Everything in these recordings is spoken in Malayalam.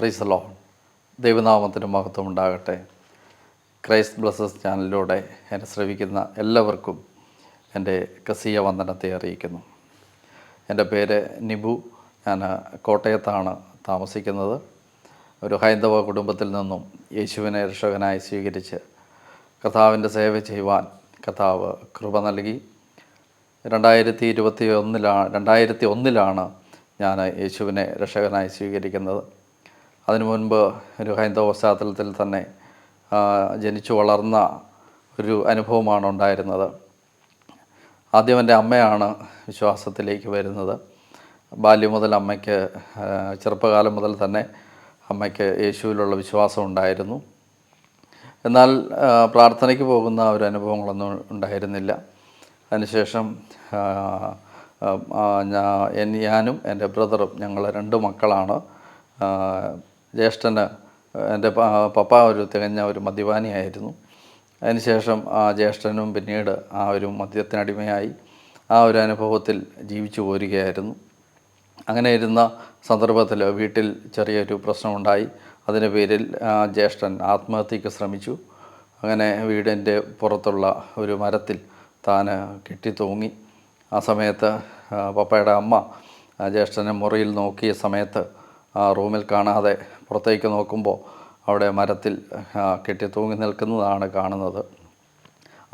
പ്രൈസ് ലോൺ ദൈവനാമത്തിന് മഹത്വം ഉണ്ടാകട്ടെ. ക്രൈസ്റ്റ് ബ്ലസ്സസ് ചാനലിലൂടെ എന്നെ ശ്രവിക്കുന്ന എല്ലാവർക്കും എന്റെ കസീയ വന്ദനത്തെ അറിയിക്കുന്നു. എന്റെ പേര് നിബു. ഞാൻ കോട്ടയത്താണ് താമസിക്കുന്നത്. ഒരു ഹൈന്ദവ കുടുംബത്തിൽ നിന്നും യേശുവിനെ രക്ഷകനായി സ്വീകരിച്ച് കർത്താവിന്റെ സേവ ചെയ്യുവാൻ കർത്താവ് കൃപ നൽകി. രണ്ടായിരത്തി ഇരുപത്തി ഒന്നിലാണ് രണ്ടായിരത്തി ഒന്നിലാണ് ഞാൻ യേശുവിനെ രക്ഷകനായി സ്വീകരിക്കുന്നത്. അതിനു മുൻപ് ഒരു ഹൈന്ദവ പശ്ചാത്തലത്തിൽ തന്നെ ജനിച്ചു വളർന്ന ഒരു അനുഭവമാണ് ഉണ്ടായിരുന്നത്. ആദ്യം എന്റെ അമ്മയാണ് വിശ്വാസത്തിലേക്ക് വരുന്നത്. ബാല്യം മുതൽ അമ്മയ്ക്ക് ചെറുപ്പകാലം മുതൽ തന്നെ അമ്മയ്ക്ക് യേശുവിലുള്ള വിശ്വാസം ഉണ്ടായിരുന്നു. എന്നാൽ പ്രാർത്ഥനയ്ക്ക് പോകുന്ന ഒരു അനുഭവങ്ങളൊന്നും ഉണ്ടായിരുന്നില്ല. അതിനുശേഷം ഞാനും എന്റെ ബ്രദറും ഞങ്ങൾ രണ്ട് മക്കളാണ്. ജ്യേഷ്ഠന് എന്റെ പപ്പ ഒരു തികഞ്ഞ ഒരു മദ്യപാനിയായിരുന്നു. അതിനുശേഷം ആ ജ്യേഷ്ഠനും പിന്നീട് ആ ഒരു മദ്യത്തിനടിമയായി ആ ഒരു അനുഭവത്തിൽ ജീവിച്ചു പോരുകയായിരുന്നു. അങ്ങനെ ഇരുന്ന സന്ദർഭത്തിൽ വീട്ടിൽ ചെറിയൊരു പ്രശ്നമുണ്ടായി. അതിന്റെ പേരിൽ ജ്യേഷ്ഠൻ ആത്മഹത്യക്ക് ശ്രമിച്ചു. അങ്ങനെ വീടിന്റെ പുറത്തുള്ള ഒരു മരത്തിൽ താൻ കെട്ടിത്തൂങ്ങി. ആ സമയത്ത് പപ്പയുടെ അമ്മ ജ്യേഷ്ഠനെ മുറിയിൽ നോക്കിയ സമയത്ത് റൂമിൽ കാണാതെ പുറത്തേക്ക് നോക്കുമ്പോൾ അവിടെ മരത്തിൽ കെട്ടി തൂങ്ങി നിൽക്കുന്നതാണ് കാണുന്നത്.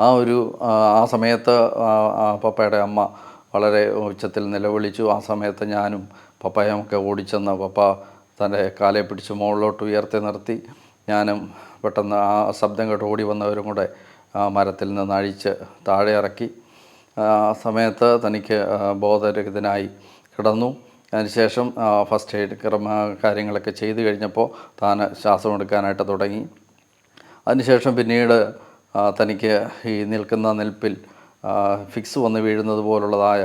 ആ ഒരു ആ, ആ സമയത്ത് ആ, ആ പപ്പയുടെ അമ്മ വളരെ ഉച്ചത്തിൽ നിലവിളിച്ചു. ആ സമയത്ത് ഞാനും പപ്പയൊക്കെ ഓടിച്ചെന്ന് പപ്പ തന്റെ കാലെ പിടിച്ച് മുകളിലോട്ട് ഉയർത്തി നിർത്തി. ഞാനും പെട്ടെന്ന് ആ ശബ്ദം കേട്ട് ഓടി വന്നവരും കൂടെ ആ മരത്തിൽ നിന്ന് അഴിച്ച് താഴെ ഇറക്കി. ആ സമയത്ത് തനിക്ക് ആ, ബോധരഹിതനായി കിടന്നു. അതിനുശേഷം ഫസ്റ്റ് എയ്ഡ് ക്രമ കാര്യങ്ങളൊക്കെ ചെയ്തു കഴിഞ്ഞപ്പോൾ താൻ ശ്വാസം എടുക്കാനായിട്ട് തുടങ്ങി. അതിനുശേഷം പിന്നീട് തനിക്ക് ഈ നിൽക്കുന്ന നിൽപ്പിൽ ഫിക്സ് വന്ന് വീഴുന്നത് പോലുള്ളതായ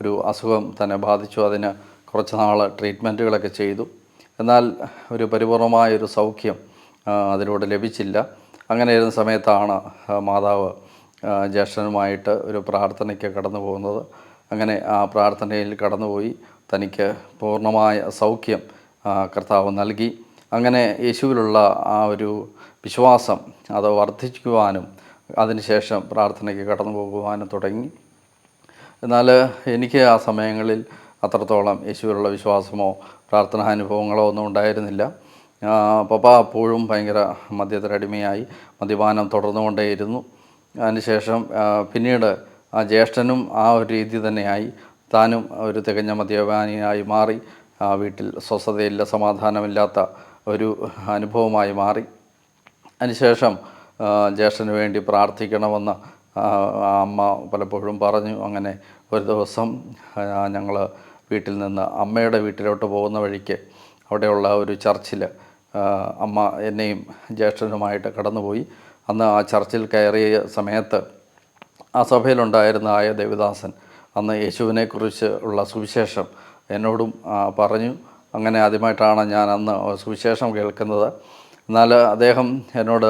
ഒരു അസുഖം തന്നെ ബാധിച്ചു. അതിന് കുറച്ച് നാൾ ട്രീറ്റ്മെന്റുകളൊക്കെ ചെയ്തു. എന്നാൽ ഒരു പരിപൂർണമായ ഒരു സൗഖ്യം അതിലൂടെ ലഭിച്ചില്ല. അങ്ങനെ ഇരുന്ന സമയത്താണ് മാതാവ് ജ്യേഷ്ഠനുമായിട്ട് ഒരു പ്രാർത്ഥനയ്ക്ക് കടന്നു പോകുന്നത് അങ്ങനെ ആ പ്രാർത്ഥനയിൽ കടന്നുപോയി. തനിക്ക് പൂർണമായ സൗഖ്യം കർത്താവ് നൽകി. അങ്ങനെ യേശുവിലുള്ള ആ ഒരു വിശ്വാസം അത് വർദ്ധിക്കുവാനും അതിനുശേഷം പ്രാർത്ഥനയ്ക്ക് കടന്നു പോകുവാനും തുടങ്ങി. എന്നാൽ എനിക്ക് ആ സമയങ്ങളിൽ അത്രത്തോളം യേശുവിലുള്ള വിശ്വാസമോ പ്രാർത്ഥനാനുഭവങ്ങളോ ഒന്നും ഉണ്ടായിരുന്നില്ല. പപ്പ അപ്പോഴും ഭയങ്കര മദ്യത്തിനടിമയായി മദ്യപാനം തുടർന്നുകൊണ്ടേയിരുന്നു. അതിനുശേഷം ശേഷം പിന്നീട് ആ ജ്യേഷ്ഠനും ആ ഒരു രീതി തന്നെയായി. താനും ഒരു തികഞ്ഞ മദ്യപാനിയായി മാറി ആ വീട്ടിൽ സ്വസ്ഥതയില്ല സമാധാനമില്ലാത്ത ഒരു അനുഭവമായി മാറി. അതിനുശേഷം ജ്യേഷ്ഠന് വേണ്ടി പ്രാർത്ഥിക്കണമെന്ന് അമ്മ പലപ്പോഴും പറഞ്ഞു. അങ്ങനെ ഒരു ദിവസം ഞങ്ങൾ വീട്ടിൽ നിന്ന് അമ്മയുടെ വീട്ടിലോട്ട് പോകുന്ന വഴിക്ക് അവിടെയുള്ള ഒരു ചർച്ചിൽ അമ്മ എന്നെയും ജ്യേഷ്ഠനുമായിട്ട് കടന്നുപോയി. അന്ന് ആ ചർച്ചിൽ കയറിയ സമയത്ത് ആ സഭയിലുണ്ടായിരുന്ന ആയ ദേവദാസൻ അന്ന് യേശുവിനെക്കുറിച്ച് ഉള്ള സുവിശേഷം എന്നോടും പറഞ്ഞു. അങ്ങനെ ആദ്യമായിട്ടാണ് ഞാൻ അന്ന് സുവിശേഷം കേൾക്കുന്നത്. എന്നാൽ അദ്ദേഹം എന്നോട്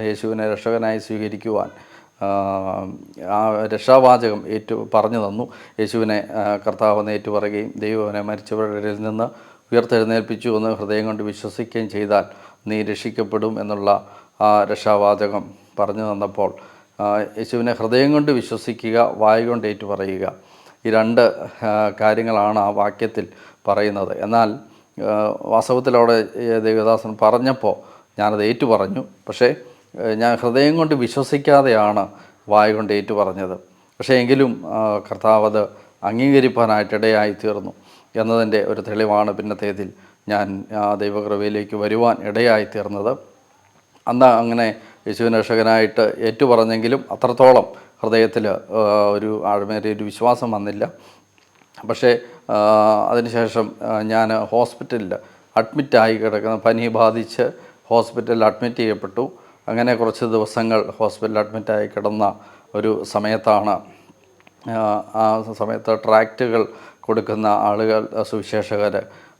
യേശുവിനെ രക്ഷകനായി സ്വീകരിക്കുവാൻ ആ, രക്ഷാവാചകം ഏറ്റു പറഞ്ഞു തന്നു. യേശുവിനെ കർത്താവ് ഏറ്റുപറയുകയും ദൈവവനെ മരിച്ചവരിൽ നിന്ന് ഉയർത്തെഴുന്നേൽപ്പിച്ചു എന്ന് ഹൃദയം കൊണ്ട് വിശ്വസിക്കുകയും ചെയ്താൽ നീ രക്ഷിക്കപ്പെടും എന്നുള്ള ആ രക്ഷാവാചകം പറഞ്ഞു തന്നപ്പോൾ യേശുവിനെ ഹൃദയം കൊണ്ട് വിശ്വസിക്കുക വായ കൊണ്ട് ഏറ്റു പറയുക ഈ രണ്ട് കാര്യങ്ങളാണ് ആ വാക്യത്തിൽ പറയുന്നത്. എന്നാൽ വാസ്തവത്തിൽ അവിടെ ദേവദാസൻ പറഞ്ഞപ്പോൾ ഞാനത് ഏറ്റു പറഞ്ഞു പക്ഷേ ഞാൻ ഹൃദയം കൊണ്ട് വിശ്വസിക്കാതെയാണ് വായ കൊണ്ട് ഏറ്റു പറഞ്ഞത് പക്ഷേ എങ്കിലും കർത്താവ് അത് അംഗീകരിപ്പാനായിട്ടിടയായി തീർന്നു എന്നതിന്റെ ഒരു തെളിവാണ് പിന്നത്തേതിൽ ഞാൻ ആ ദൈവകൃപയിലേക്ക് വരുവാൻ ഇടയായി തീർന്നത്. അന്ന് അങ്ങനെ യേശുവിന് രക്ഷകനായിട്ട് ഏറ്റുപറഞ്ഞെങ്കിലും അത്രത്തോളം ഹൃദയത്തിൽ ഒരു ആഴമേറിയ ഒരു വിശ്വാസം വന്നില്ല. പക്ഷേ അതിനുശേഷം ഞാൻ ഹോസ്പിറ്റലിൽ അഡ്മിറ്റായി കിടക്കുന്ന പനി ബാധിച്ച് ഹോസ്പിറ്റലിൽ അഡ്മിറ്റ് ചെയ്യപ്പെട്ടു. അങ്ങനെ കുറച്ച് ദിവസങ്ങൾ ഹോസ്പിറ്റലിൽ അഡ്മിറ്റായി കിടന്ന ഒരു സമയത്താണ് ആ, സമയത്ത് ട്രാക്റ്റുകൾ കൊടുക്കുന്ന ആളുകൾ സുവിശേഷകർ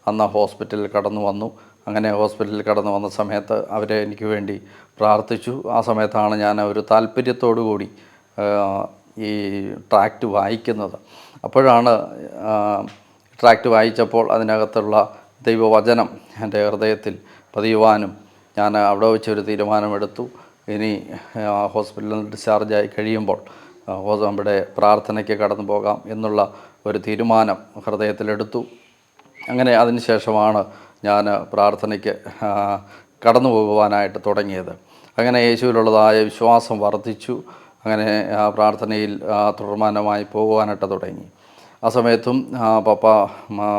അന്ന് ഹോസ്പിറ്റലിൽ കടന്നു വന്നു. അങ്ങനെ ഹോസ്പിറ്റലിൽ കടന്നു വന്ന സമയത്ത് അവരെ എനിക്ക് വേണ്ടി പ്രാർത്ഥിച്ചു. ആ സമയത്താണ് ഞാൻ ഒരു താല്പര്യത്തോടു കൂടി ഈ ട്രാക്ട് വായിക്കുന്നത്. അപ്പോഴാണ് ട്രാക്ട് വായിച്ചപ്പോൾ അതിനകത്തുള്ള ദൈവവചനം എന്റെ ഹൃദയത്തിൽ പതിയുവാനും ഞാൻ അവിടെ വെച്ചൊരു തീരുമാനമെടുത്തു. ഇനി ഹോസ്പിറ്റലിൽ ഡിസ്ചാർജായി കഴിയുമ്പോൾ അവിടെ പ്രാർത്ഥനയ്ക്ക് കടന്നു പോകാം എന്നുള്ള ഒരു തീരുമാനം ഹൃദയത്തിലെടുത്തു. അങ്ങനെ അതിനുശേഷമാണ് ഞാൻ പ്രാർത്ഥനയ്ക്ക് കടന്നു പോകുവാനായിട്ട് തുടങ്ങിയത്. അങ്ങനെ യേശുവിലുള്ളതായ വിശ്വാസം വർദ്ധിച്ചു. അങ്ങനെ ആ പ്രാർത്ഥനയിൽ തുടർമാനമായി പോകുവാനായിട്ട് തുടങ്ങി. ആ സമയത്തും പപ്പ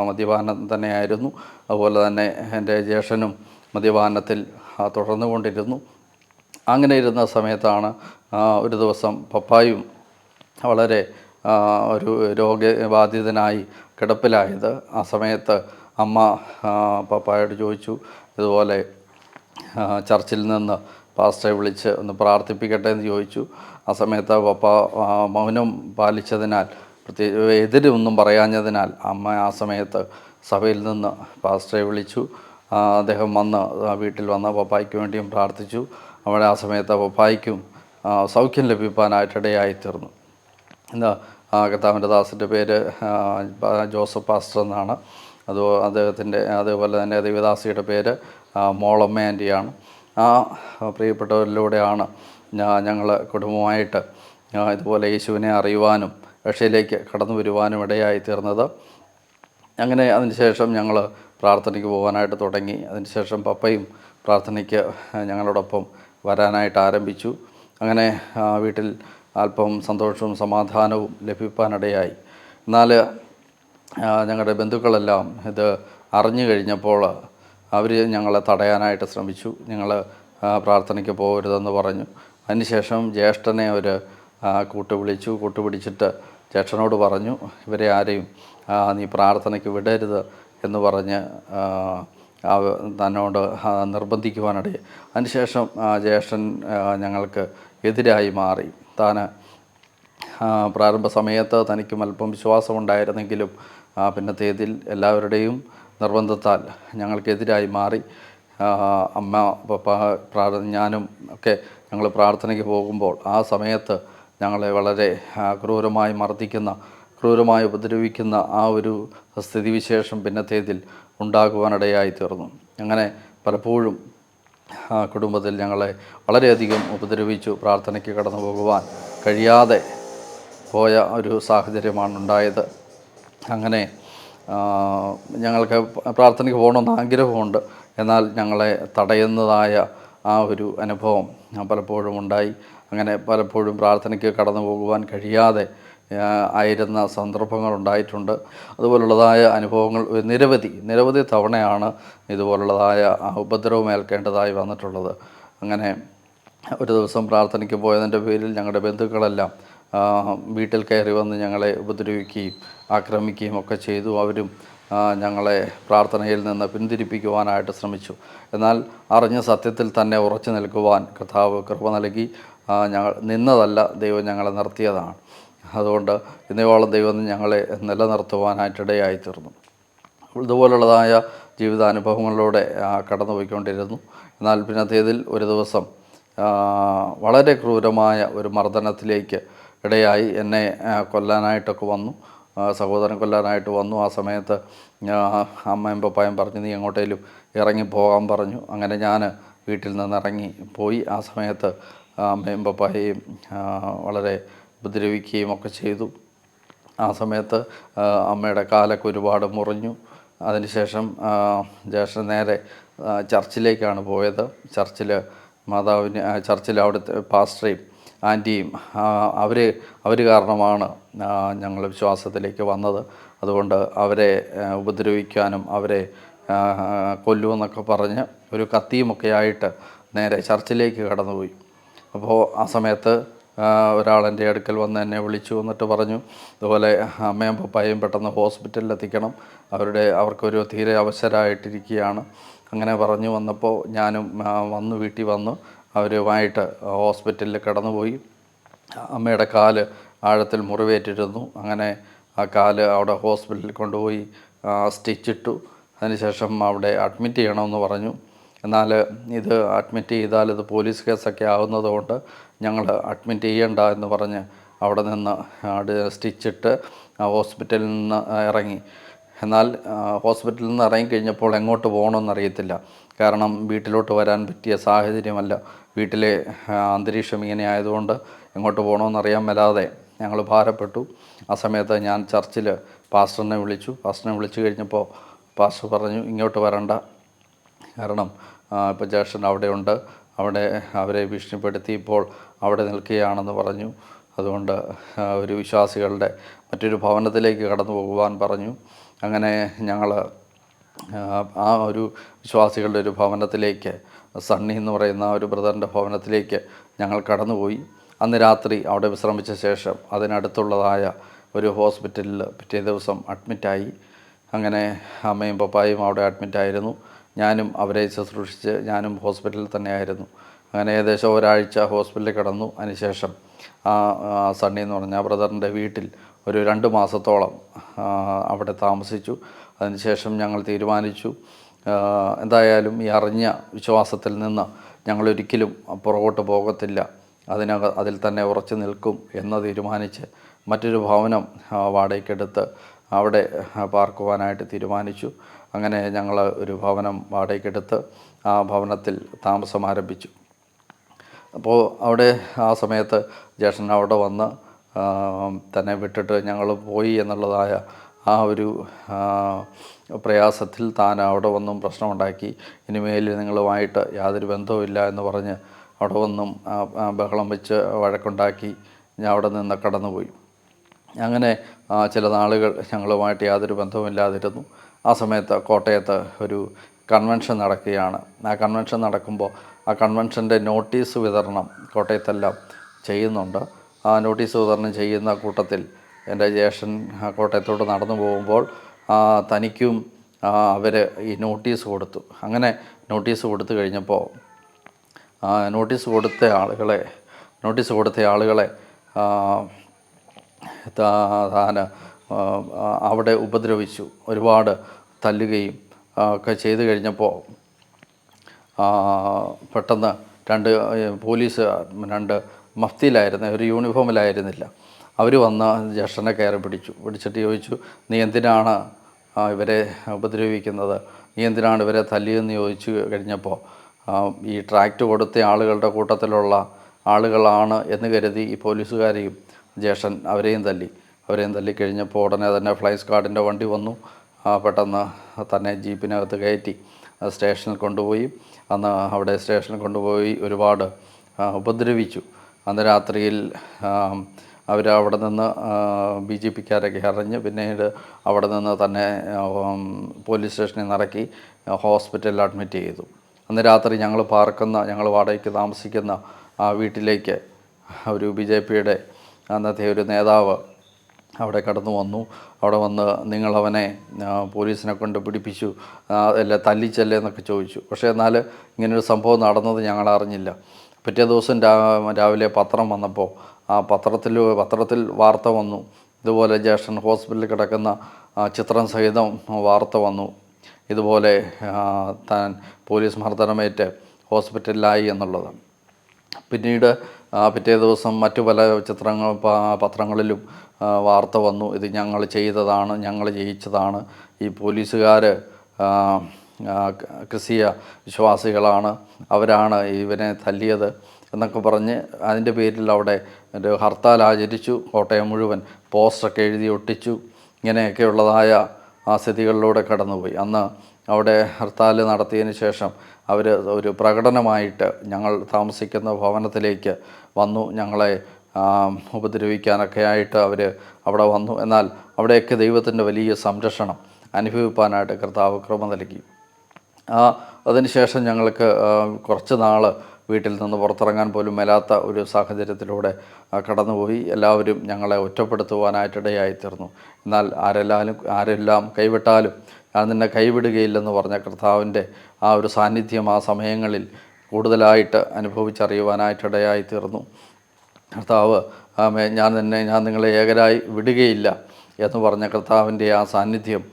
മദ്യപാനം തന്നെയായിരുന്നു. അതുപോലെ തന്നെ എന്റെ ജ്യേഷ്ഠനും മദ്യപാനത്തിൽ തുടർന്നുകൊണ്ടിരുന്നു. അങ്ങനെ ഇരുന്ന സമയത്താണ് ഒരു ദിവസം പപ്പായും വളരെ ഒരു രോഗബാധിതനായി കിടപ്പിലായത്. ആ സമയത്ത് അമ്മ പപ്പായോട് ചോദിച്ചു ഇതുപോലെ ചർച്ചിൽ നിന്ന് പാസ്റ്ററെ വിളിച്ച് ഒന്ന് പ്രാർത്ഥിപ്പിക്കട്ടെ എന്ന് ചോദിച്ചു. ആ സമയത്ത് മൗനം പാലിച്ചതിനാൽ പ്രത്യേക എതിരൊന്നും പറയാഞ്ഞതിനാൽ അമ്മ ആ സമയത്ത് സഭയിൽ നിന്ന് പാസ്റ്ററെ വിളിച്ചു. അദ്ദേഹം വന്ന് വീട്ടിൽ വന്ന് പപ്പായ്ക്ക് വേണ്ടിയും പ്രാർത്ഥിച്ചു. അവിടെ ആ സമയത്ത് പപ്പായ്ക്കും സൗഖ്യം ലഭിക്കാനായിട്ടിടയായി തീർന്നു. ഇന്ന് കത്താമന്റെ ദാസിന്റെ പേര് ജോസഫ് പാസ്റ്റർ എന്നാണ്. അത് അദ്ദേഹത്തിന്റെ അതേപോലെ തന്നെ ദേവദാസിയുടെ പേര് മോളമ്മ ആന്റിയാണ് ആ പ്രിയപ്പെട്ടവരിലൂടെയാണ് ഞങ്ങൾ കുടുംബമായിട്ട് ഇതുപോലെ യേശുവിനെ അറിയുവാനും രക്ഷയിലേക്ക് കടന്നു വരുവാനും ഇടയായി തീർന്നത്. അങ്ങനെ അതിനുശേഷം ഞങ്ങൾ പ്രാർത്ഥനയ്ക്ക് പോകാനായിട്ട് തുടങ്ങി. അതിനുശേഷം പപ്പയും പ്രാർത്ഥനയ്ക്ക് ഞങ്ങളോടൊപ്പം വരാനായിട്ട് ആരംഭിച്ചു. അങ്ങനെ വീട്ടിൽ അല്പം സന്തോഷവും സമാധാനവും ലഭിക്കാനിടയായി എന്നാൽ ഞങ്ങളുടെ ബന്ധുക്കളെല്ലാം ഇത് അറിഞ്ഞു കഴിഞ്ഞപ്പോൾ അവർ ഞങ്ങളെ തടയാനായിട്ട് ശ്രമിച്ചു. ഞങ്ങൾ പ്രാർത്ഥനയ്ക്ക് പോകരുതെന്ന് പറഞ്ഞു. അതിനുശേഷം ജ്യേഷ്ഠനെ അവർ കൂട്ടുവിളിച്ചു. കൂട്ടുപിടിച്ചിട്ട് ജ്യേഷ്ഠനോട് പറഞ്ഞു ഇവരെ ആരെയും നീ പ്രാർത്ഥനയ്ക്ക് വിടരുത് എന്ന് പറഞ്ഞ് തന്നോട് നിർബന്ധിക്കുവാനിടയിൽ അതിനുശേഷം ജ്യേഷ്ഠൻ ഞങ്ങൾക്ക് എതിരായി മാറി. താൻ പ്രാരംഭ സമയത്ത് തനിക്കും അല്പം വിശ്വാസമുണ്ടായിരുന്നെങ്കിലും പിന്നെ പിന്നത്തേതിൽ എല്ലാവരുടെയും നിർബന്ധത്താൽ ഞങ്ങൾക്കെതിരായി മാറി. അമ്മ പപ്പ ഞാനും ഒക്കെ ഞങ്ങൾ പ്രാർത്ഥനയ്ക്ക് പോകുമ്പോൾ ആ സമയത്ത് ഞങ്ങളെ വളരെ ക്രൂരമായി മർദ്ദിക്കുന്ന ക്രൂരമായി ഉപദ്രവിക്കുന്ന ആ ഒരു സ്ഥിതിവിശേഷം പിന്നത്തേതിൽ ഉണ്ടാകുവാനിടയായി തീർന്നു. അങ്ങനെ പലപ്പോഴും കുടുംബത്തിൽ ഞങ്ങളെ വളരെയധികം ഉപദ്രവിച്ചു പ്രാർത്ഥനയ്ക്ക് കടന്നു പോകുവാൻ കഴിയാതെ പോയ ഒരു സാഹചര്യമാണ് ഉണ്ടായത്. അങ്ങനെ ഞങ്ങൾക്ക് പ്രാർത്ഥനയ്ക്ക് പോകണമെന്ന് ആഗ്രഹമുണ്ട്. എന്നാൽ ഞങ്ങളെ തടയുന്നതായ ആ ഒരു അനുഭവം പലപ്പോഴും ഉണ്ടായി. അങ്ങനെ പലപ്പോഴും പ്രാർത്ഥനയ്ക്ക് കടന്നു പോകുവാൻ കഴിയാതെ ആയിരുന്ന സന്ദർഭങ്ങൾ ഉണ്ടായിട്ടുണ്ട്. അതുപോലുള്ളതായ അനുഭവങ്ങൾ നിരവധി നിരവധി തവണയാണ് ഇതുപോലുള്ളതായ ഉപദ്രവം ഏൽക്കേണ്ടതായി വന്നിട്ടുള്ളത്. അങ്ങനെ ഒരു ദിവസം പ്രാർത്ഥനയ്ക്ക് പോയതിന്റെ പേരിൽ ഞങ്ങളുടെ ബന്ധുക്കളെല്ലാം വീട്ടിൽ കയറി വന്ന് ഞങ്ങളെ ഉപദ്രവിക്കുകയും ആക്രമിക്കുകയും ഒക്കെ ചെയ്തു. അവരും ഞങ്ങളെ പ്രാർത്ഥനയിൽ നിന്ന് പിന്തിരിപ്പിക്കുവാനായിട്ട് ശ്രമിച്ചു. എന്നാൽ അറിഞ്ഞ സത്യത്തിൽ തന്നെ ഉറച്ചു നിൽക്കുവാൻ കർത്താവ് കൃപ നൽകി. ഞങ്ങൾ നിന്നതല്ല ദൈവം ഞങ്ങളെ നിർത്തിയതാണ്. അതുകൊണ്ട് ഇന്നയോളം ദൈവം ഞങ്ങളെ നിലനിർത്തുവാനായിട്ടിടയായി തീർന്നു. ഇതുപോലുള്ളതായ ജീവിതാനുഭവങ്ങളിലൂടെ കടന്നു പോയിക്കൊണ്ടിരുന്നു എന്നാൽ പിന്നത്തേതിൽ ഒരു ദിവസം വളരെ ക്രൂരമായ ഒരു മർദ്ദനത്തിലേക്ക് ഇടയായി. എന്നെ കൊല്ലാനായിട്ടൊക്കെ വന്നു. സഹോദരൻ കൊല്ലാനായിട്ട് വന്നു. ആ സമയത്ത് അമ്മയും പപ്പായും പറഞ്ഞു നീ എങ്ങോട്ടേലും ഇറങ്ങി പോകാൻ പറഞ്ഞു. അങ്ങനെ ഞാൻ വീട്ടിൽ നിന്ന് ഇറങ്ങി പോയി. ആ സമയത്ത് അമ്മയും പപ്പായെയും വളരെ ഉപദ്രവിക്കുകയും ഒക്കെ ചെയ്തു. ആ സമയത്ത് അമ്മയുടെ കാലൊക്കെ ഒരുപാട് മുറിഞ്ഞു. അതിനുശേഷം ജ്യേഷ്ഠൻ നേരെ ചർച്ചിലേക്കാണ് പോയത്. ചർച്ചിൽ മാതാവിന് ചർച്ചിൽ അവിടുത്തെ പാസ്റ്ററേയും ആന്റിയും അവർ അവർ കാരണമാണ് ഞങ്ങൾ വിശ്വാസത്തിലേക്ക് വന്നത്. അതുകൊണ്ട് അവരെ ഉപദ്രവിക്കാനും അവരെ കൊല്ലുമെന്നൊക്കെ പറഞ്ഞ് ഒരു കത്തിയുമൊക്കെ ആയിട്ട് നേരെ ചർച്ചിലേക്ക് കടന്നുപോയി. അപ്പോൾ ആ സമയത്ത് ഒരാളെന്റെ അടുക്കൽ വന്ന് എന്നെ വിളിച്ചു എന്നിട്ട് പറഞ്ഞു അതുപോലെ അമ്മയും പപ്പായും പെട്ടെന്ന് ഹോസ്പിറ്റലിൽ എത്തിക്കണം. അവരുടെ അവർക്കൊരു തീരെ അവസരമായിട്ടിരിക്കുകയാണ് അങ്ങനെ പറഞ്ഞു വന്നപ്പോൾ ഞാനും വന്നു വീട്ടിൽ വന്നു. അവരുമായിട്ട് ഹോസ്പിറ്റലിൽ കടന്നുപോയി. അമ്മയുടെ കാൽ ആഴത്തിൽ മുറിവേറ്റിരുന്നു. അങ്ങനെ ആ കാൽ അവിടെ ഹോസ്പിറ്റലിൽ കൊണ്ടുപോയി സ്റ്റിച്ചിട്ടു. അതിനുശേഷം അവിടെ അഡ്മിറ്റ് ചെയ്യണമെന്ന് പറഞ്ഞു. എന്നാൽ ഇത് അഡ്മിറ്റ് ചെയ്താൽ ഇത് പോലീസ് കേസൊക്കെ ആവുന്നതുകൊണ്ട് ഞങ്ങൾ അഡ്മിറ്റ് ചെയ്യണ്ട എന്ന് പറഞ്ഞ് അവിടെ നിന്ന് സ്റ്റിച്ചിട്ട് ഹോസ്പിറ്റലിൽ നിന്ന് ഇറങ്ങി. എന്നാൽ ഹോസ്പിറ്റലിൽ നിന്ന് ഇറങ്ങിക്കഴിഞ്ഞപ്പോൾ എങ്ങോട്ട് പോകണമെന്ന് അറിയത്തില്ല. കാരണം വീട്ടിലോട്ട് വരാൻ പറ്റിയ സാഹചര്യമല്ല. വീട്ടിലെ അന്തരീക്ഷം ഇങ്ങനെ ആയതുകൊണ്ട് എങ്ങോട്ട് പോകണമെന്നറിയാൻ മേലാതെ ഞങ്ങൾ ഭാരപ്പെട്ടു. ആ സമയത്ത് ഞാൻ ചർച്ചിൽ പാസ്റ്ററിനെ വിളിച്ചു. പാസ്റ്ററിനെ വിളിച്ചു കഴിഞ്ഞപ്പോൾ പാസ്റ്റർ പറഞ്ഞു ഇങ്ങോട്ട് വരണ്ട. കാരണം ഇപ്പോൾ ജേഷൻ അവിടെയുണ്ട്. അവിടെ അവരെ ഭീഷണിപ്പെടുത്തി ഇപ്പോൾ അവിടെ നിൽക്കുകയാണെന്ന് പറഞ്ഞു. അതുകൊണ്ട് ഒരു വിശ്വാസികളുടെ മറ്റൊരു ഭവനത്തിലേക്ക് കടന്നു പോകുവാൻ പറഞ്ഞു. അങ്ങനെ ഞങ്ങൾ ആ ഒരു വിശ്വാസികളുടെ ഒരു ഭവനത്തിലേക്ക് സണ്ണി എന്ന് പറയുന്ന ഒരു ബ്രദറിന്റെ ഭവനത്തിലേക്ക് ഞങ്ങൾ കടന്നുപോയി. അന്ന് രാത്രി അവിടെ വിശ്രമിച്ച ശേഷം അതിനടുത്തുള്ളതായ ഒരു ഹോസ്പിറ്റലിൽ പിറ്റേ ദിവസം അഡ്മിറ്റായി അങ്ങനെ അമ്മയും പപ്പായും അവിടെ അഡ്മിറ്റായിരുന്നു ഞാനും അവരെ ശുശ്രൂഷിച്ച് ഞാനും ഹോസ്പിറ്റലിൽ തന്നെയായിരുന്നു. അങ്ങനെ ഏകദേശം ഒരാഴ്ച ഹോസ്പിറ്റലിൽ കിടന്നു. അതിനുശേഷം ആ സണ്ണി എന്ന് പറഞ്ഞ ബ്രദറിന്റെ വീട്ടിൽ ഒരു രണ്ട് മാസത്തോളം അവിടെ താമസിച്ചു. അതിനുശേഷം ഞങ്ങൾ തീരുമാനിച്ചു. എന്തായാലും ഈ അറിഞ്ഞ വിശ്വാസത്തിൽ നിന്ന് ഞങ്ങളൊരിക്കലും പുറകോട്ട് പോകത്തില്ല. അതിനക അതിൽ തന്നെ ഉറച്ചു നിൽക്കും എന്ന് തീരുമാനിച്ച് മറ്റൊരു ഭവനം വാടകയ്ക്കെടുത്ത് അവിടെ പാർക്കുവാനായിട്ട് തീരുമാനിച്ചു. അങ്ങനെ ഞങ്ങൾ ഒരു ഭവനം വാടകയ്ക്കെടുത്ത് ആ ഭവനത്തിൽ താമസം ആരംഭിച്ചു. അപ്പോൾ അവിടെ ആ സമയത്ത് ജേഷൻ അവിടെ വന്ന് തന്നെ വിട്ടിട്ട് ഞങ്ങൾ പോയി എന്നുള്ളതായ ആ ഒരു പ്രയാസത്തിൽ താൻ അവിടെ വന്നും പ്രശ്നമുണ്ടാക്കി. ഇനിമേൽ നിങ്ങളുമായിട്ട് യാതൊരു ബന്ധവുമില്ല എന്ന് പറഞ്ഞ് അവിടെ വന്നും ബഹളം വെച്ച് വഴക്കുണ്ടാക്കി ഞാൻ അവിടെ നിന്ന് കടന്നുപോയി. അങ്ങനെ ചില നാളുകൾ ഞങ്ങളുമായിട്ട് യാതൊരു ബന്ധവുമില്ലാതിരുന്നു. ആ സമയത്ത് കോട്ടയത്ത് ഒരു കൺവെൻഷൻ നടക്കുകയാണ്. ആ കൺവെൻഷൻ നടക്കുമ്പോൾ ആ കൺവെൻഷന്റെ നോട്ടീസ് വിതരണം കോട്ടയത്തെല്ലാം ചെയ്യുന്നുണ്ട്. ആ നോട്ടീസ് വിതരണം ചെയ്യുന്ന കൂട്ടത്തിൽ എന്റെ ജ്യേഷ്ഠൻ കോട്ടയത്തോട്ട് നടന്നു പോകുമ്പോൾ തനിക്കും അവർ ഈ നോട്ടീസ് കൊടുത്തു. അങ്ങനെ നോട്ടീസ് കൊടുത്തു കഴിഞ്ഞപ്പോൾ നോട്ടീസ് കൊടുത്ത ആളുകളെ നോട്ടീസ് കൊടുത്ത ആളുകളെ താന് അവിടെ ഉപദ്രവിച്ചു. ഒരുപാട് തല്ലുകയും ഒക്കെ ചെയ്തു കഴിഞ്ഞപ്പോൾ പെട്ടെന്ന് രണ്ട് പോലീസ് രണ്ട് മഫ്തിയിലായിരുന്നു ഒരു യൂണിഫോമിലായിരുന്നില്ല. അവർ വന്ന ജ്യേഷ്ഠനെ കയറി പിടിച്ചു. പിടിച്ചിട്ട് ചോദിച്ചു നീ എന്തിനാണ് ഇവരെ ഉപദ്രവിക്കുന്നത്? നീ എന്തിനാണ് ഇവരെ തല്ലിയെന്ന് ചോദിച്ചു കഴിഞ്ഞപ്പോൾ ഈ ട്രാക്ട് കൊടുത്ത ആളുകളുടെ കൂട്ടത്തിലുള്ള ആളുകളാണ് എന്ന് കരുതി ഈ പോലീസുകാരെയും ജ്യേഷ്ഠൻ അവരെയും തല്ലി. അവരെയും തല്ലി കഴിഞ്ഞപ്പോൾ ഉടനെ തന്നെ ഫ്ലൈസ് കാർഡിന്റെ വണ്ടി വന്നു. പെട്ടെന്ന് തന്നെ ജീപ്പിനകത്ത് കയറ്റി സ്റ്റേഷനിൽ കൊണ്ടുപോയി. അന്ന് അവിടെ സ്റ്റേഷനിൽ കൊണ്ടുപോയി ഒരുപാട് ഉപദ്രവിച്ചു. അന്ന് രാത്രിയിൽ അവർ അവിടെ നിന്ന് ബി ജെ പിക്കാരൊക്കെ അറിഞ്ഞ് പിന്നീട് അവിടെ നിന്ന് തന്നെ പോലീസ് സ്റ്റേഷനിൽ നിന്ന് ഇറക്കി ഹോസ്പിറ്റലിൽ അഡ്മിറ്റ് ചെയ്തു. അന്ന് രാത്രി ഞങ്ങൾ പാർക്കുന്ന ഞങ്ങൾ വാടകയ്ക്ക് താമസിക്കുന്ന ആ വീട്ടിലേക്ക് ഒരു ബി ജെ പിയുടെ അന്നത്തെ ഒരു നേതാവ് അവിടെ കടന്നു വന്നു. അവിടെ വന്ന് നിങ്ങളവനെ പോലീസിനെ കൊണ്ട് പിടിപ്പിച്ചു അല്ല തല്ലിച്ചല്ലേ എന്നൊക്കെ ചോദിച്ചു. പക്ഷേ എന്നാൽ ഇങ്ങനൊരു സംഭവം നടന്നത് ഞങ്ങൾ അറിഞ്ഞില്ല. പിറ്റേ ദിവസം രാവിലെ പത്രം വന്നപ്പോൾ ആ പത്രത്തിൽ പത്രത്തിൽ വാർത്ത വന്നു. ഇതുപോലെ ജ്യേഷ്ഠൻ ഹോസ്പിറ്റലിൽ കിടക്കുന്ന ചിത്രം സഹിതം വാർത്ത വന്നു. ഇതുപോലെ താൻ പോലീസ് മർദ്ദനമേറ്റ് ഹോസ്പിറ്റലിലായി എന്നുള്ളത്. പിന്നീട് പിറ്റേ ദിവസം മറ്റു പല ചിത്രങ്ങൾ പത്രങ്ങളിലും വാർത്ത വന്നു. ഇത് ഞങ്ങൾ ചെയ്തതാണ് ഞങ്ങൾ ജയിച്ചതാണ്. ഈ പോലീസുകാർ ക്രിസ്തീയ വിശ്വാസികളാണ്. അവരാണ് ഇവനെ തല്ലിയത്. എന്നൊക്കെ പറഞ്ഞ് അതിന്റെ പേരിൽ അവിടെ ഒരു ഹർത്താൽ ആചരിച്ചു. കോട്ടയം മുഴുവൻ പോസ്റ്ററൊക്കെ എഴുതി ഒട്ടിച്ചു. ഇങ്ങനെയൊക്കെയുള്ളതായ ആ സ്ഥിതികളിലൂടെ കടന്നുപോയി. അന്ന് അവിടെ ഹർത്താൽ നടത്തിയതിന് ശേഷം അവർ ഒരു പ്രകടനമായിട്ട് ഞങ്ങൾ താമസിക്കുന്ന ഭവനത്തിലേക്ക് വന്നു. ഞങ്ങളെ ഉപദ്രവിക്കാനൊക്കെ ആയിട്ട് അവർ അവിടെ വന്നു. എന്നാൽ അവിടെയൊക്കെ ദൈവത്തിന്റെ വലിയ സംരക്ഷണം അനുഭവിപ്പാനായിട്ട് കർത്താവ് ക്രമം നൽകി. അതിനുശേഷം ഞങ്ങൾക്ക് കുറച്ച് നാൾ വീട്ടിൽ നിന്ന് പുറത്തിറങ്ങാൻ പോലും മേലാത്ത ഒരു സാഹചര്യത്തിലൂടെ കടന്നുപോയി. എല്ലാവരും ഞങ്ങളെ ഒറ്റപ്പെടുത്തുവാനായിട്ടിടയായി തീർന്നു എന്നാൽ ആരെല്ലാലും ആരെല്ലാം കൈവിട്ടാലും ഞാൻ നിന്നെ കൈവിടുകയില്ലെന്ന് പറഞ്ഞ കർത്താവിന്റെ ആ ഒരു സാന്നിധ്യം ആ സമയങ്ങളിൽ കൂടുതലായിട്ട് അനുഭവിച്ചറിയുവാനായിട്ടിടയായി തീർന്നു കർത്താവ് ഞാൻ നിന്നെ ഞാൻ നിങ്ങളെ ഏകരായി വിടുകയില്ല എന്ന് പറഞ്ഞ കർത്താവിന്റെ ആ സാന്നിധ്യം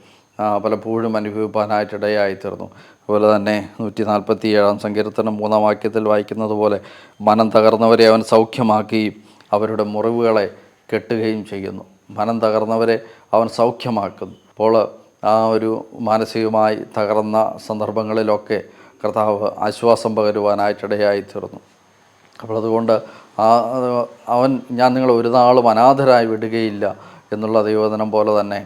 പലപ്പോഴും അനുഭവിപ്പാനായിട്ടിടയായി തീർന്നു അതുപോലെ തന്നെ നൂറ്റി നാൽപ്പത്തി ഏഴാം സങ്കീർത്തനം മൂന്നാം വാക്യത്തിൽ വായിക്കുന്നത് പോലെ മനം തകർന്നവരെ അവൻ സൗഖ്യമാക്കുകയും അവരുടെ മുറിവുകളെ കെട്ടുകയും ചെയ്യുന്നു. മനം തകർന്നവരെ അവൻ സൗഖ്യമാക്കുന്നു. അപ്പോൾ ആ ഒരു മാനസികമായി തകർന്ന സന്ദർഭങ്ങളിലൊക്കെ കർത്താവ് ആശ്വാസം പകരുവാനായിട്ടിടയായി തീർന്നു അപ്പോൾ അതുകൊണ്ട് ആ അവൻ ഞാൻ നിങ്ങളെ ഒരു നാളും അനാഥരായി വിടുകയില്ല എന്നുള്ള ദൈവദനം പോലെ തന്നെ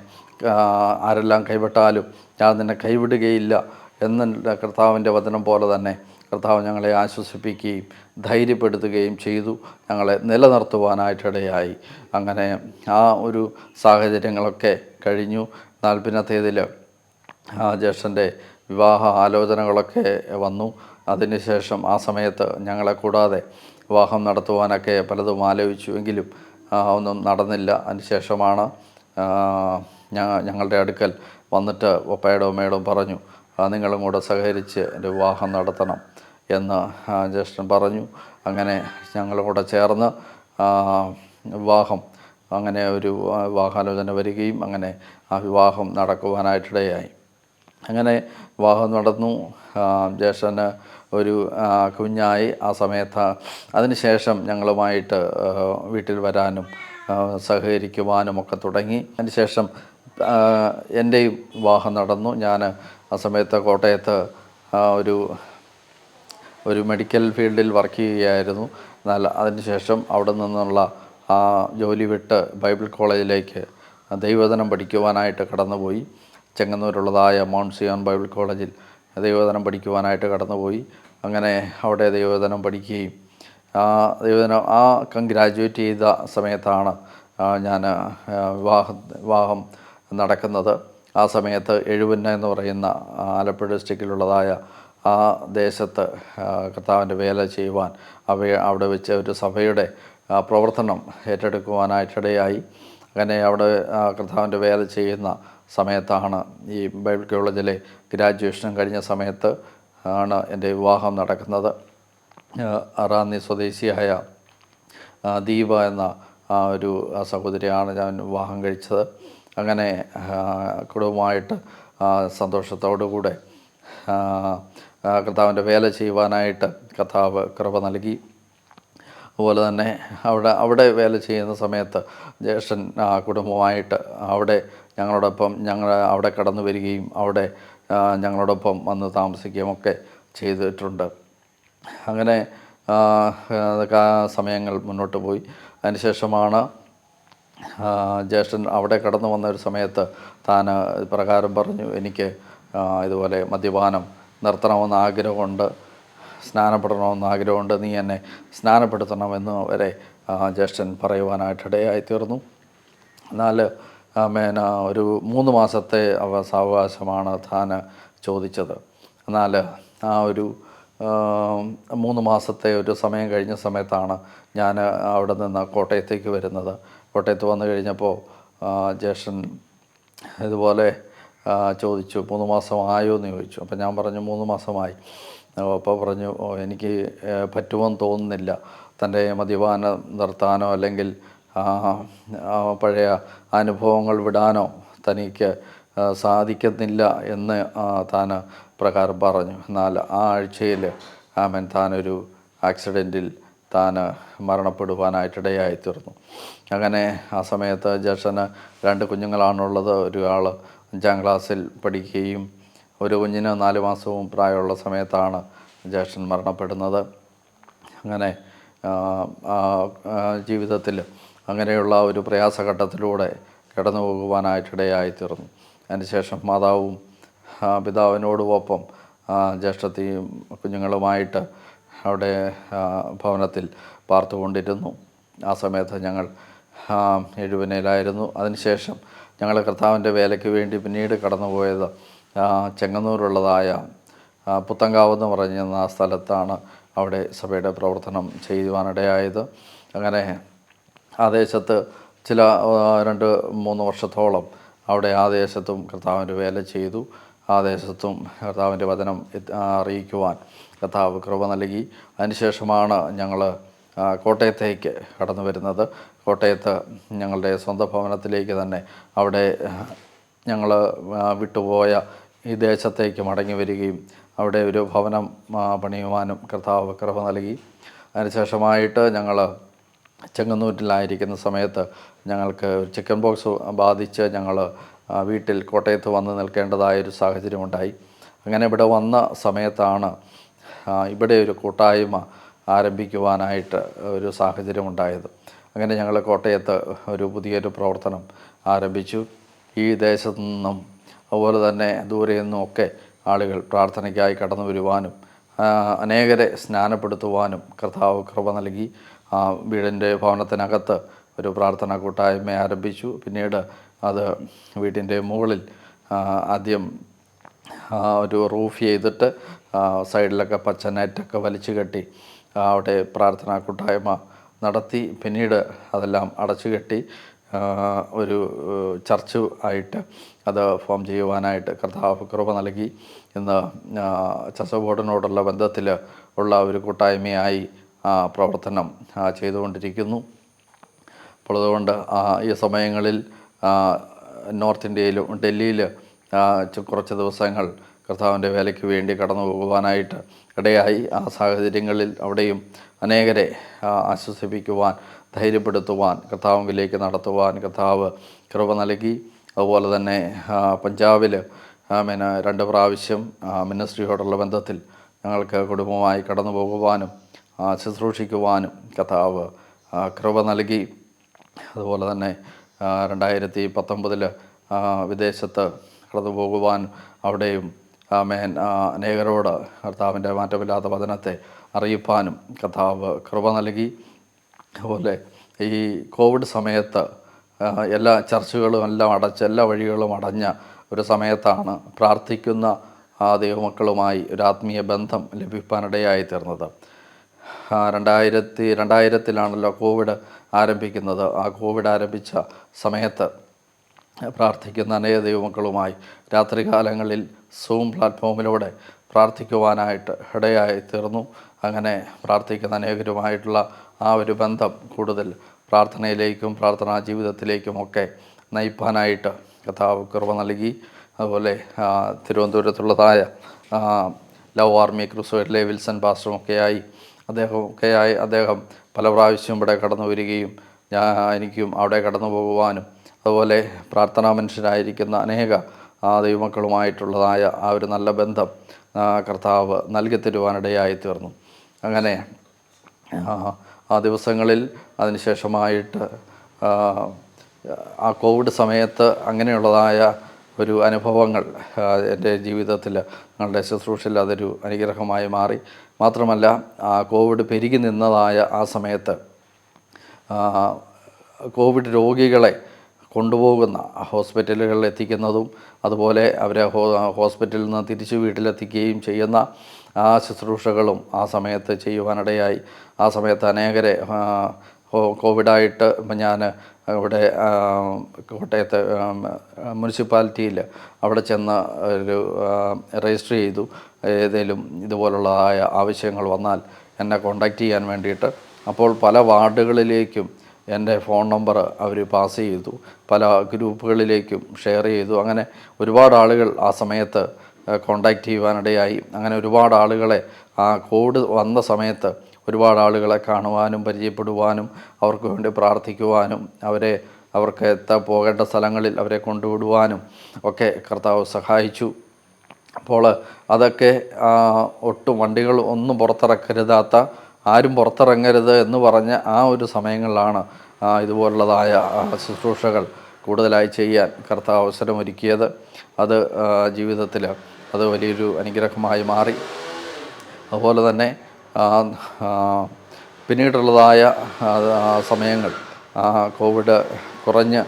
ആരെല്ലാം കൈവിട്ടാലും ഞാൻ നിന്നെ കൈവിടുകയില്ല എന്നുള്ള കർത്താവിന്റെ വചനം പോലെ തന്നെ കർത്താവ് ഞങ്ങളെ ആശ്വസിപ്പിക്കുകയും ധൈര്യപ്പെടുത്തുകയും ചെയ്തു. ഞങ്ങളെ നിലനിർത്തുവാനായിട്ടിടയായി. അങ്ങനെ ആ ഒരു സാഹചര്യങ്ങളൊക്കെ കഴിഞ്ഞു. നാൽപ്പതിനത്തേതിൽ ആ ജ്യേഷ്ഠന്റെ വിവാഹ ആലോചനകളൊക്കെ വന്നു. അതിനുശേഷം ആ സമയത്ത് ഞങ്ങളെ കൂടാതെ വിവാഹം നടത്തുവാനൊക്കെ പലതും ആലോചിച്ചുവെങ്കിലും എങ്കിലും ഒന്നും നടന്നില്ല. അതിനുശേഷമാണ് ഞങ്ങളുടെ അടുക്കൽ വന്നിട്ട് ഒപ്പയുടെ ഉമ്മയോടും പറഞ്ഞു "ആ, നിങ്ങളും കൂടെ സഹകരിച്ച് എന്റെ വിവാഹം നടത്തണം എന്ന് ജ്യേഷ്ഠൻ പറഞ്ഞു. അങ്ങനെ ഞങ്ങളും കൂടെ ചേർന്ന് വിവാഹം അങ്ങനെ ഒരു വിവാഹാലോചന വരികയും അങ്ങനെ ആ വിവാഹം നടക്കുവാനായിട്ടിടയായി. അങ്ങനെ വിവാഹം നടന്നു. ജ്യേഷ്ഠന് ഒരു കുഞ്ഞായി. ആ സമയത്ത് അതിനുശേഷം ഞങ്ങളുമായിട്ട് വീട്ടിൽ വരാനും സഹകരിക്കുവാനും ഒക്കെ തുടങ്ങി. അതിനുശേഷം ശേഷം എന്റെയും വിവാഹം നടന്നു. ഞാൻ ആ സമയത്ത് കോട്ടയത്ത് ഒരു ഒരു മെഡിക്കൽ ഫീൽഡിൽ വർക്ക് ചെയ്യുകയായിരുന്നു. എന്നാൽ അതിനുശേഷം അവിടെ നിന്നുള്ള ആ ജോലി വിട്ട് ബൈബിൾ കോളേജിലേക്ക് ദൈവദനം പഠിക്കുവാനായിട്ട് കടന്നുപോയി. ചെങ്ങന്നൂരുള്ളതായ മൗണ്ട് സിയോൺ ബൈബിൾ കോളേജിൽ ദൈവദനം പഠിക്കുവാനായിട്ട് കടന്നുപോയി. അങ്ങനെ അവിടെ ദൈവദനം പഠിക്കുകയും ആ ദൈവദനം ആ കൺഗ്രാജുവേറ്റ് ചെയ്ത സമയത്താണ് ഞാൻ വിവാഹ വിവാഹം നടക്കുന്നത്. ആ സമയത്ത് എഴുപന്ന എന്ന് പറയുന്ന ആലപ്പുഴ ഡിസ്ട്രിക്റ്റിലുള്ളതായ ആ ദേശത്ത് കർത്താവിന്റെ വേല ചെയ്യുവാൻ അവ അവിടെ വെച്ച് ഒരു സഭയുടെ പ്രവർത്തനം ഏറ്റെടുക്കുവാനായിട്ടിടയായി. അങ്ങനെ അവിടെ കർത്താവിന്റെ വേല ചെയ്യുന്ന സമയത്താണ് ഈ ബൈബിൾ കോളേജിലെ ഗ്രാജുവേഷനും കഴിഞ്ഞ സമയത്ത് ആണ് എന്റെ വിവാഹം നടക്കുന്നത്. അറാന്നി സ്വദേശിയായ ദീപ എന്ന ഒരു സഹോദരിയാണ് ഞാൻ വിവാഹം കഴിച്ചത്. അങ്ങനെ കുടുംബമായിട്ട് സന്തോഷത്തോടുകൂടെ കർത്താവിന്റെ വേല ചെയ്യുവാനായിട്ട് കർത്താവ് കൃപ നൽകി. അതുപോലെ തന്നെ അവിടെ അവിടെ വേല ചെയ്യുന്ന സമയത്ത് ജ്യേഷ്ഠൻ കുടുംബമായിട്ട് അവിടെ ഞങ്ങളോടൊപ്പം ഞങ്ങൾ അവിടെ കടന്നു വരികയും അവിടെ ഞങ്ങളോടൊപ്പം വന്ന് താമസിക്കുകയും ഒക്കെ ചെയ്തിട്ടുണ്ട്. അങ്ങനെ സമയങ്ങൾ മുന്നോട്ട് പോയി. അതിനുശേഷമാണ് ജ്യേഷ്ഠൻ അവിടെ കടന്നു വന്ന ഒരു സമയത്ത് താൻ പ്രകാരം പറഞ്ഞു എനിക്ക് ഇതുപോലെ മദ്യപാനം നിർത്തണമെന്ന് ആഗ്രഹമുണ്ട് സ്നാനപ്പെടണമെന്ന് ആഗ്രഹമുണ്ട് നീ എന്നെ സ്നാനപ്പെടുത്തണമെന്ന് വരെ ജ്യേഷ്ഠൻ പറയുവാനായിട്ടിടയായി തീർന്നു എന്നാൽ മേന ഒരു മൂന്ന് മാസത്തെ അവ സാവകാശമാണ് താൻ ചോദിച്ചത്. എന്നാൽ ആ ഒരു മൂന്ന് മാസത്തെ ഒരു സമയം കഴിഞ്ഞ സമയത്താണ് ഞാൻ അവിടെ നിന്ന് കോട്ടയത്തേക്ക് വരുന്നത്. കോട്ടയത്ത് വന്നു കഴിഞ്ഞപ്പോൾ ജേഷൻ ഇതുപോലെ ചോദിച്ചു മൂന്ന് മാസം ആയോ? എന്ന് ചോദിച്ചു. അപ്പോൾ ഞാൻ പറഞ്ഞു മൂന്ന് മാസമായി. അപ്പോൾ പറഞ്ഞു എനിക്ക് പറ്റുമെന്ന് തോന്നുന്നില്ല. തന്റെ മദ്യപാനം നിർത്താനോ അല്ലെങ്കിൽ പഴയ അനുഭവങ്ങൾ വിടാനോ തനിക്ക് സാധിക്കുന്നില്ല എന്ന് താൻ പ്രകാരം പറഞ്ഞു. എന്നാൽ ആ ആഴ്ചയിൽ ആമൻ താനൊരു ആക്സിഡന്റിൽ താൻ മരണപ്പെടുവാനായിട്ടിടയായി തീർന്നു അങ്ങനെ ആ സമയത്ത് ജേഷന് രണ്ട് കുഞ്ഞുങ്ങളാണുള്ളത്. ഒരാൾ അഞ്ചാം ക്ലാസ്സിൽ പഠിക്കുകയും ഒരു കുഞ്ഞിന് നാല് മാസവും പ്രായമുള്ള സമയത്താണ് ജേഷൻ മരണപ്പെടുന്നത്. അങ്ങനെ ജീവിതത്തിൽ അങ്ങനെയുള്ള ഒരു പ്രയാസഘട്ടത്തിലൂടെ കടന്നു പോകുവാനായിട്ടിടയായി തീർന്നു അതിനുശേഷം മാതാവും പിതാവിനോടുമൊപ്പം ജ്യേഷ്ഠത്തെയും കുഞ്ഞുങ്ങളുമായിട്ട് അവിടെ ഭവനത്തിൽ പാർത്തുകൊണ്ടിരുന്നു. ആ സമയത്ത് ഞങ്ങൾ എഴുപനയിലായിരുന്നു അതിനുശേഷം ഞങ്ങൾ കർത്താവിന്റെ വേലയ്ക്ക് വേണ്ടി പിന്നീട് കടന്നുപോയത് ചെങ്ങന്നൂരുള്ളതായ പുത്തങ്കാവ് എന്ന് പറഞ്ഞ ആ സ്ഥലത്താണ് അവിടെ സഭയുടെ പ്രവർത്തനം ചെയ്യുവാനിടയായത്. അങ്ങനെ ആ ദേശത്ത് ചില രണ്ട് മൂന്ന് വർഷത്തോളം അവിടെ ആ ദേശത്തും കർത്താവിന്റെ വേല ചെയ്തു. ആ ദേശത്തും കർത്താവിന്റെ വചനം അറിയിക്കുവാൻ കർത്താവ് കൃപ നൽകി. അതിനുശേഷമാണ് ഞങ്ങൾ കോട്ടയത്തേക്ക് കടന്നു വരുന്നത്. കോട്ടയത്ത് ഞങ്ങളുടെ സ്വന്തം ഭവനത്തിലേക്ക് തന്നെ അവിടെ ഞങ്ങൾ വിട്ടുപോയ ഈ ദേശത്തേക്ക് മടങ്ങി വരികയും അവിടെ ഒരു ഭവനം പണിയുവാനും കർത്താവ് കൃപ നൽകി. അതിനുശേഷമായിട്ട് ഞങ്ങൾ ചെങ്ങന്നൂരിലായിരിക്കുന്ന സമയത്ത് ഞങ്ങൾക്ക് ചിക്കൻ ബോക്സ് ബാധിച്ച് ഞങ്ങൾ വീട്ടിൽ കോട്ടയത്ത് വന്ന് നിൽക്കേണ്ടതായൊരു സാഹചര്യമുണ്ടായി അങ്ങനെ ഇവിടെ വന്ന സമയത്താണ് ഇവിടെ ഒരു കൂട്ടായ്മ ആരംഭിക്കുവാനായിട്ട് ഒരു സാഹചര്യം ഉണ്ടായത്. അങ്ങനെ ഞങ്ങൾ കോട്ടയത്ത് ഒരു പുതിയൊരു പ്രവർത്തനം ആരംഭിച്ചു. ഈ ദേശത്തു നിന്നും അതുപോലെ തന്നെ ദൂരെ നിന്നും ഒക്കെ ആളുകൾ പ്രാർത്ഥനയ്ക്കായി കടന്നു വരുവാനും അനേകരെ സ്നാനപ്പെടുത്തുവാനും കർത്താവ് കൃപ നൽകി. വീടിന്റെ ഭവനത്തിനകത്ത് ഒരു പ്രാർത്ഥനാ കൂട്ടായ്മ ആരംഭിച്ചു. പിന്നീട് അത് വീട്ടിന്റെ മുകളിൽ ആദ്യം ഒരു റൂഫ് ചെയ്തിട്ട് സൈഡിലൊക്കെ പച്ച നെറ്റൊക്കെ വലിച്ചു കെട്ടി അവിടെ പ്രാർത്ഥനാ കൂട്ടായ്മ നടത്തി പിന്നീട് അതെല്ലാം അടച്ചു കെട്ടി ഒരു ചർച്ച് ആയിട്ട് അത് ഫോം ചെയ്യുവാനായിട്ട് കർത്താവ് കൃപ നൽകി. ഇന്ന് ചർച്ച ബോർഡിനോടുള്ള ബന്ധത്തിൽ ഉള്ള ഒരു കൂട്ടായ്മയായി പ്രവർത്തനം ചെയ്തുകൊണ്ടിരിക്കുന്നു. അപ്പോൾ അതുകൊണ്ട് ഈ സമയങ്ങളിൽ നോർത്ത് ഇന്ത്യയിലും ഡൽഹിയിൽ കുറച്ച് ദിവസങ്ങൾ കർത്താവിന്റെ വേലയ്ക്ക് വേണ്ടി കടന്നു പോകുവാനായിട്ട് ഇടയായി. ആ സാഹചര്യങ്ങളിൽ അവിടെയും അനേകരെ ആശ്വസിപ്പിക്കുവാൻ ധൈര്യപ്പെടുത്തുവാൻ കർത്താവിലേക്ക് നടത്തുവാൻ കർത്താവ് കൃപ നൽകി. അതുപോലെ തന്നെ പഞ്ചാബിൽ പിന്നെ രണ്ട് പ്രാവശ്യം മിനിസ്ട്രിയോടുള്ള ബന്ധത്തിൽ ഞങ്ങൾക്ക് കുടുംബമായി കടന്നു പോകുവാനും ശുശ്രൂഷിക്കുവാനും കർത്താവ് കൃപ നൽകി. അതുപോലെ തന്നെ രണ്ടായിരത്തി പത്തൊമ്പതിൽ വിദേശത്ത് കടന്നു പോകുവാൻ അവിടെയും മേൻ അനേകരോട് കർത്താവിന്റെ മാറ്റമില്ലാത്ത വചനത്തെ അറിയിപ്പാനും കർത്താവ് കൃപ നൽകി. അതുപോലെ ഈ കോവിഡ് സമയത്ത് എല്ലാ ചർച്ചുകളും എല്ലാം അടച്ച് എല്ലാ വഴികളും അടഞ്ഞ ഒരു സമയത്താണ് പ്രാർത്ഥിക്കുന്ന ദൈവമക്കളുമായി ഒരു ആത്മീയ ബന്ധം ലഭിക്കാനിടയായി തീർന്നത് രണ്ടായിരത്തി രണ്ടായിരത്തിലാണല്ലോ കോവിഡ് ആരംഭിക്കുന്നത്. ആ കോവിഡ് ആരംഭിച്ച സമയത്ത് പ്രാർത്ഥിക്കുന്ന അനേക ദൈവമക്കളുമായി രാത്രികാലങ്ങളിൽ സൂം പ്ലാറ്റ്ഫോമിലൂടെ പ്രാർത്ഥിക്കുവാനായിട്ട് ഇടയായി തീർന്നു അങ്ങനെ പ്രാർത്ഥിക്കുന്ന അനേകരുമായിട്ടുള്ള ആ ഒരു ബന്ധം കൂടുതൽ പ്രാർത്ഥനയിലേക്കും പ്രാർത്ഥനാ ജീവിതത്തിലേക്കുമൊക്കെ നയിപ്പാനായിട്ട് കഥാവ് കൃപ നൽകി. അതുപോലെ തിരുവനന്തപുരത്തുള്ളതായ ലവ് ആർമി ക്രൂസോയിലെ വിൽസൺ പാസ്റ്ററുമൊക്കെയായി അദ്ദേഹം ഒക്കെയായി അദ്ദേഹം പല പ്രാവശ്യവും ഇവിടെ കടന്നു വരികയും ഞാൻ എനിക്കും അവിടെ കടന്നു പോകുവാനും അതുപോലെ പ്രാർത്ഥനാ മനുഷ്യരായിരിക്കുന്ന അനേക ദൈവമക്കളുമായിട്ടുള്ളതായ ആ ഒരു നല്ല ബന്ധം കർത്താവ് നൽകി തരുവാനിടയായി തീർന്നു. അങ്ങനെ ആ, ദിവസങ്ങളിൽ അതിനുശേഷമായിട്ട് ആ കോവിഡ് സമയത്ത് അങ്ങനെയുള്ളതായ ഒരു അനുഭവങ്ങൾ എന്റെ ജീവിതത്തിൽ ഞങ്ങളുടെ ശുശ്രൂഷയിൽ അതൊരു അനുഗ്രഹമായി മാറി. മാത്രമല്ല കോവിഡ് പെരുകി നിന്നതായ ആ സമയത്ത് കോവിഡ് രോഗികളെ കൊണ്ടുപോകുന്ന ഹോസ്പിറ്റലുകളിൽ എത്തിക്കുന്നതും അതുപോലെ അവരെ ഹോസ്പിറ്റലിൽ നിന്ന് തിരിച്ചു വീട്ടിലെത്തിക്കുകയും ചെയ്യുന്ന ആ ശുശ്രൂഷകളും ആ സമയത്ത് ചെയ്യുവാനിടയായി. ആ സമയത്ത് അനേകരെ കോവിഡായിട്ട് ഇപ്പം ഞാൻ ഇവിടെ കോട്ടയത്തെ മുനിസിപ്പാലിറ്റിയിൽ അവിടെ ചെന്ന് ഒരു രജിസ്റ്റർ ചെയ്തു. ഏതെങ്കിലും ഇതുപോലുള്ളതായ ആവശ്യങ്ങൾ വന്നാൽ എന്നെ കോണ്ടാക്റ്റ് ചെയ്യാൻ വേണ്ടിയിട്ട് അപ്പോൾ പല വാർഡുകളിലേക്കും എന്റെ ഫോൺ നമ്പർ അവർ പാസ് ചെയ്തു. പല ഗ്രൂപ്പുകളിലേക്കും ഷെയർ ചെയ്തു. അങ്ങനെ ഒരുപാട് ആളുകൾ ആ സമയത്ത് കോണ്ടാക്റ്റ് ചെയ്യുവാനിടയായി. അങ്ങനെ ഒരുപാട് ആളുകളെ ആ കോവിഡ് വന്ന സമയത്ത് ഒരുപാട് ആളുകളെ കാണുവാനും പരിചയപ്പെടുവാനും അവർക്ക് വേണ്ടി പ്രാർത്ഥിക്കുവാനും അവരെ അവർക്ക് എത്താൻ പോകേണ്ട സ്ഥലങ്ങളിൽ അവരെ കൊണ്ടുവിടുവാനും ഒക്കെ കർത്താവ് സഹായിച്ചു. അപ്പോൾ അതൊക്കെ ഒട്ടും വണ്ടികൾ ഒന്നും പുറത്തിറക്കരുതാത്ത ആരും പുറത്തിറങ്ങരുത് എന്ന് പറഞ്ഞ ആ ഒരു സമയങ്ങളിലാണ് ഇതുപോലുള്ളതായ ശുശ്രൂഷകൾ കൂടുതലായി ചെയ്യാൻ കർത്താവ് അവസരമൊരുക്കിയത്. അത് ജീവിതത്തിൽ അത് വലിയൊരു അനുഗ്രഹമായി മാറി. അതുപോലെ തന്നെ പിന്നീടുള്ളതായ സമയങ്ങൾ. കോവിഡ് കുറഞ്ഞ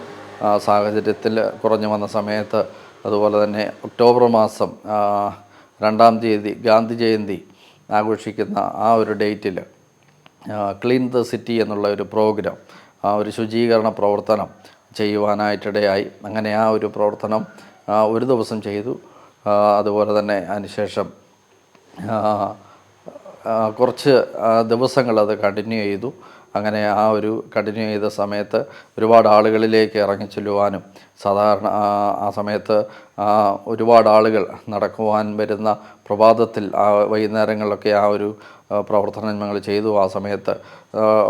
സാഹചര്യത്തിൽ കുറഞ്ഞു വന്ന സമയത്ത് അതുപോലെ തന്നെ ഒക്ടോബർ മാസം രണ്ടാം തീയതി ഗാന്ധി ജയന്തി ആഘോഷിക്കുന്ന ആ ഒരു ഡേറ്റിൽ ക്ലീൻ ദ സിറ്റി എന്നുള്ള ഒരു പ്രോഗ്രാം ആ ഒരു ശുചീകരണ പ്രവർത്തനം ചെയ്യുവാനായിട്ടിടയായി. അങ്ങനെ ആ ഒരു പ്രവർത്തനം ഒരു ദിവസം ചെയ്തു. അതുപോലെ തന്നെ അതിനുശേഷം കുറച്ച് ദിവസങ്ങൾ അത് കണ്ടിന്യൂ ചെയ്തു. അങ്ങനെ ആ ഒരു കണ്ടിന്യൂ ചെയ്ത സമയത്ത് ഒരുപാട് ആളുകളിലേക്ക് ഇറങ്ങി ചെല്ലുവാനും സാധാരണ ആ, സമയത്ത് ഒരുപാട് ആളുകൾ നടക്കുവാൻ വരുന്ന പ്രഭാതത്തിൽ ആ വൈകുന്നേരങ്ങളിലൊക്കെ ആ ഒരു പ്രവർത്തനം ഞങ്ങൾ ചെയ്തു. ആ സമയത്ത്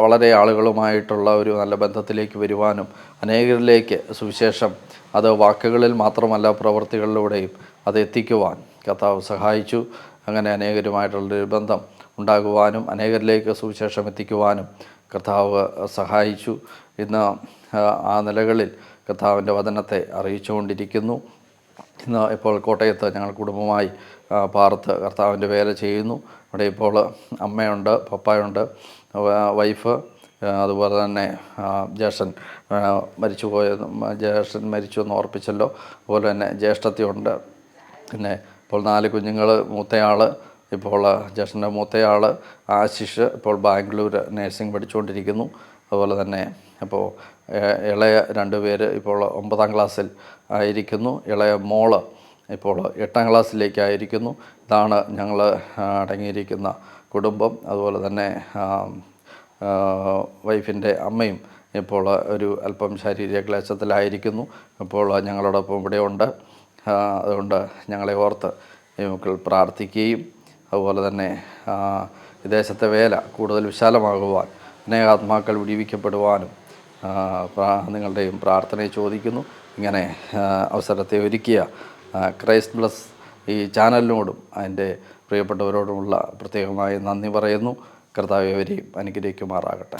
വളരെ ആളുകളുമായിട്ടുള്ള ഒരു നല്ല ബന്ധത്തിലേക്ക് വരുവാനും അനേകരിലേക്ക് സുവിശേഷം അത് വാക്കുകളിൽ മാത്രമല്ല പ്രവൃത്തികളിലൂടെയും അത് എത്തിക്കുവാൻ കർത്താവ് സഹായിച്ചു. അങ്ങനെ അനേകരുമായിട്ടുള്ളൊരു ബന്ധം ഉണ്ടാകുവാനും അനേകരിലേക്ക് സുവിശേഷം എത്തിക്കുവാനും കർത്താവ് സഹായിച്ചു. ഇന്ന് ആ, നിലകളിൽ കർത്താവിന്റെ വചനത്തെ അറിയിച്ചുകൊണ്ടിരിക്കുന്നു. ഇന്ന് ഇപ്പോൾ കോട്ടയത്ത് ഞങ്ങൾ കുടുംബമായി പാർത്ത് കർത്താവിന്റെ വേല ചെയ്യുന്നു. അവിടെ ഇപ്പോൾ അമ്മയുണ്ട് പപ്പായുണ്ട് വൈഫ് അതുപോലെ തന്നെ ജ്യേഷ്ഠൻ മരിച്ചു പോയ ജ്യേഷ്ഠൻ മരിച്ചു എന്ന് ഓർപ്പിച്ചല്ലോ. അതുപോലെ തന്നെ ജ്യേഷ്ഠത്തിയുണ്ട്. പിന്നെ ഇപ്പോൾ നാല് കുഞ്ഞുങ്ങൾ മൂത്തയാൾ ഇപ്പോൾ ജ്യേഷ്ഠന്റെ മൂത്തയാൾ ആശിഷ് ഇപ്പോൾ ബാംഗ്ലൂർ നേഴ്സിംഗ് പഠിച്ചുകൊണ്ടിരിക്കുന്നു. അതുപോലെ തന്നെ അപ്പോൾ ഇളയ രണ്ട് പേര് ഇപ്പോൾ ഒമ്പതാം ക്ലാസ്സിൽ ആയിരിക്കുന്നു. ഇളയ മോൾ ഇപ്പോൾ എട്ടാം ക്ലാസ്സിലേക്കായിരിക്കുന്നു. ഇതാണ് ഞങ്ങൾ അടങ്ങിയിരിക്കുന്ന കുടുംബം. അതുപോലെ തന്നെ വൈഫിന്റെ അമ്മയും ഇപ്പോൾ ഒരു അല്പം ശാരീരിക ക്ലേശത്തിലായിരിക്കുന്നു. ഇപ്പോൾ ഞങ്ങളോടൊപ്പം ഇവിടെയുണ്ട്. അതുകൊണ്ട് ഞങ്ങളെ ഓർത്ത് മക്കൾ പ്രാർത്ഥിക്കുകയും അതുപോലെ തന്നെ വിദേശത്തെ വേല കൂടുതൽ വിശാലമാകുവാൻ അനേക ആത്മാക്കൾ വിടിവിക്കപ്പെടുവാനും നിങ്ങളുടെയും പ്രാർത്ഥനയെ ചോദിക്കുന്നു. ഇങ്ങനെ അവസരത്തെ ഒരുക്കിയ ക്രൈസ്റ്റ് പ്ലസ് ഈ ചാനലിനോടും അതിന്റെ പ്രിയപ്പെട്ടവരോടുമുള്ള പ്രത്യേകമായി നന്ദി പറയുന്നു. കർത്താവ് ഇവരെയും അനുഗ്രഹിക്കുമാറാകട്ടെ.